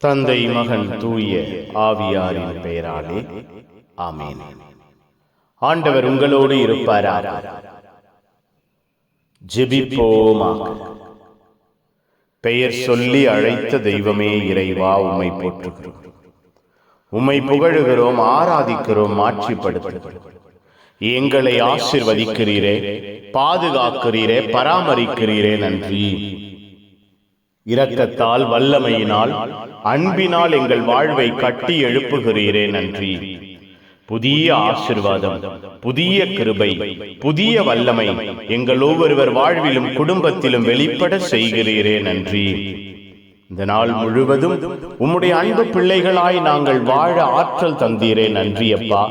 தந்தை மகன் தூய ஆவியாரின் பெயராலே. ஆமென். ஆண்டவர் உங்களோடு இருப்பாராக. ஜெபிப்போமாக. பெயர் சொல்லி அழைத்த தெய்வமே இறைவா உம்மை போற்றுகிறோம். உம்மை புகழுகிறோம் ஆராதிக்கிறோம் மாட்சிப்படுத்துகிறோம். எங்களை ஆசிர்வதிக்கிறீரே பாதுகாக்கிறீரே பராமரிக்கிறீரே நன்றி. இரக்கத்தால் வல்லமையினால் அன்பினால் எங்கள் வாழ்வை கட்டி எழுப்புகிறீரே நன்றி. புதிய ஆசிர்வாதம் புதிய கிருபை புதிய வல்லமை எங்கள் ஒவ்வொருவர் வாழ்விலும் குடும்பத்திலும் வெளிப்பட செய்கிறீரே நன்றி. இந்த நாள் முழுவதும் உம்முடைய அன்பு பிள்ளைகளாய் நாங்கள் வாழ ஆற்றல் தந்தீரே நன்றி அப்பா.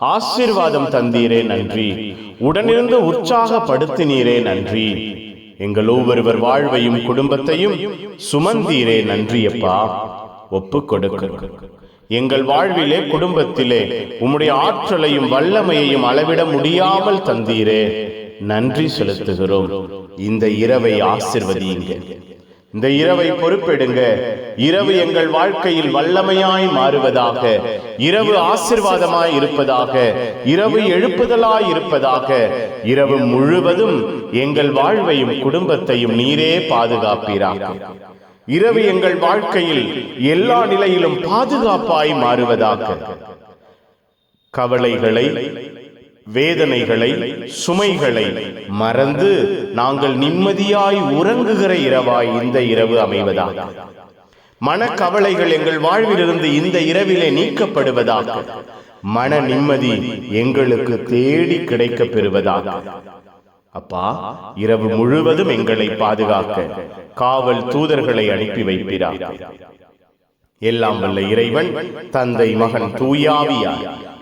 ஆசீர்வாதம் தந்தீரே நன்றி. உடனிருந்து உற்சாகப்படுத்தினீரே நன்றி. எங்கள் ஒவ்வொருவர் வாழ்வையும் குடும்பத்தையும் சுமந்தீரே நன்றி அப்பா ஒப்பு கொடுக்கிறோம் எங்கள் வாழ்விலே குடும்பத்திலே உம்முடைய ஆற்றலையும் வல்லமையையும் அளவிட முடியாமல் தந்தீரே. நன்றி செலுத்துகிறோம். இந்த இரவை ஆசிர்வதியுங்கள். இந்த இரவை பொறுப்பெடுங்க. இரவு எங்கள் வாழ்க்கையில் வல்லமையாய் மாறுவதாக. இரவு ஆசிர்வாதமாய் இருப்பதாக. இரவு எழுப்புதலாய் இருப்பதாக. இரவு முழுவதும் எங்கள் வாழ்வையும் குடும்பத்தையும் நீரே பாதுகாப்பீராக. இரவு எங்கள் வாழ்க்கையில் எல்லா நிலையிலும் பாதுகாப்பாய் மாறுவதாக. கவலைகளை வேதனைகளை சுமைகளை மறந்து நாங்கள் நிம்மதியாய் உறங்குகிற இரவாய் இந்த இரவு அமைவதாக. மனக்கவலைகள் எங்கள் வாழ்விலிருந்து இந்த இரவிலே நீக்கப்படுவதாக. மன நிம்மதி எங்களுக்கு தேடி கிடைக்க பெறுவதாக. அப்பா இரவு முழுவதும் எங்களை பாதுகாக்க காவல் தூதர்களை அனுப்பி வைப்பிறார் எல்லாம் வல்ல இறைவன் தந்தை மகன் தூயாவியார்.